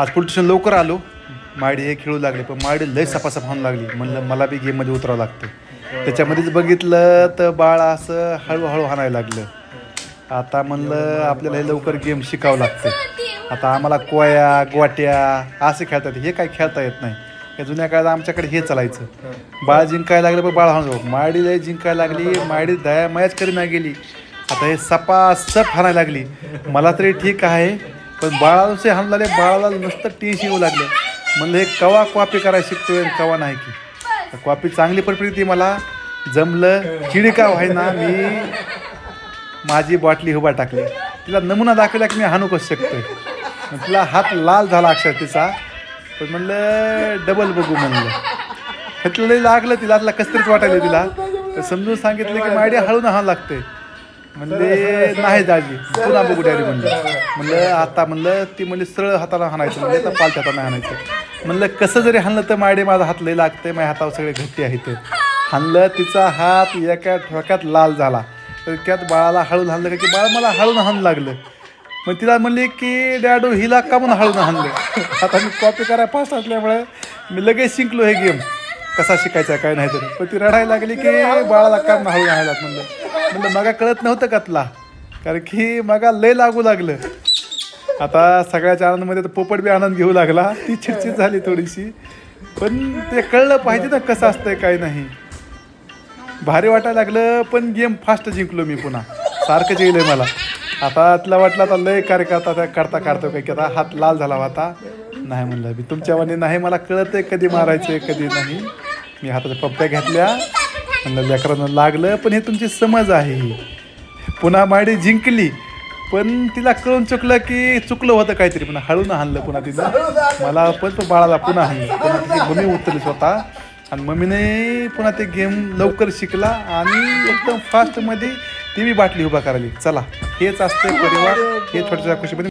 आज police station लवकर आलो. माडी हे खेळू लागले पण माडी लय सपासप होऊन लागली. म्हणलं मला बी गेममध्ये उतरावं लागतं. त्याच्यामध्येच बघितलं तर बाळ असं हळूहळू हाणायला लागलं. आता म्हणलं आपल्याला हे लवकर गेम शिकावं लागतं. आता आम्हाला कोया गोट्या असे खेळतात. हे काय खेळता येत नाही. या जुन्या काळात आमच्याकडे हे चालायचं. बाळ जिंकायला लागलं पण बाळ हाणू माडी लय जिंकायला लागली. माडी दया मयाच करी नाही गेली. आता हे सपासप हाणायला लागली. मला तरी ठीक आहे. पण बाळाला नुसते बाळाला नुसतं टेन्शन येऊ लागलं. म्हणलं हे कवा कॉपी करायला शिकतोय आणि कवा नाही की? कॉपी चांगली पण ती मला. जमलं चिडिका व्हायना मी माझी बाटली उभा टाकली. तिला नमुना दाखवला की मी हाणू कसं शकतोय. मग तिला हात लाल झाला अक्षर तिचा. पण म्हणलं डबल बघू म्हणलं. त्यातलं लई लागलं तिला तिला कसतरीच वाटायला तिला तर समजून सांगितलं की मायडिया हळू ना हा लागतंय. म्हणले नाही दाजी पुन्हा बघू डॅडी म्हणलं म्हणलं आता म्हणलं ती म्हणली सरळ हाताला हाणायचं म्हणलं तर पालच्या हाताने हाणायचं. म्हणलं कसं जरी हाणलं तर मायडे माझा हात लई लागतंय माझ्या हातावर सगळे घट्टी आहेत. हाणलं तिचा हात एका ठोक्यात लाल झाला. तर त्यात बाळाला हळून हाणलं का की बाळ मला हळून हाण लागलं. मग तिला म्हणली की डॅडू हिला का म्हणून हळून हाणलं? आता मी कॉपी करायला फास्ट असल्यामुळे मी लगेच शिंकलो हे गेम कसा शिकायचा काय नाही तर. पण ती रडायला लागली की बाळाला का म्हणून हळून हाणायला म्हणलं म्हणलं मगा कळत नव्हतं का कारण की मगा लय लागू लागलं. आता सगळ्याच्या आनंदमध्ये तर पोपट बी आनंद घेऊ लागला. ती चिडचिड झाली थोडीशी. पण ते कळलं पाहिजे ना कसं असतंय काय नाही. भारी वाटायला लागलं पण गेम फास्ट जिंकलो मी पुन्हा. सारखं जिंकलंय मला. आता तिला वाटलं आता लय कार्य करता त्या करता काढतो काय की आता हात लाल झाला होता नाही म्हणलं मी. तुमच्या वाणी नाही मला कळत आहे कधी मारायचं कधी नाही. मी हाताच्या पप्प्या घेतल्या. म्हणलं लेकरांना लागलं पण हे तुमची समज आहे ही. पुन्हा माडी जिंकली पण तिला कळून चुकलं की चुकलं होतं काहीतरी. पुन्हा हळून हाणलं पुन्हा तिला मला पण तो बाळाला पुन्हा हाणलं. पुन्हा तिची मम्मी उतरली स्वतः. आणि मम्मीने पुन्हा ते गेम लवकर शिकला आणि एकदम फास्टमध्ये टी व्ही बाटली उभा करायली. चला हेच असते परिवार. हे छोट्याशा खुशीमध्ये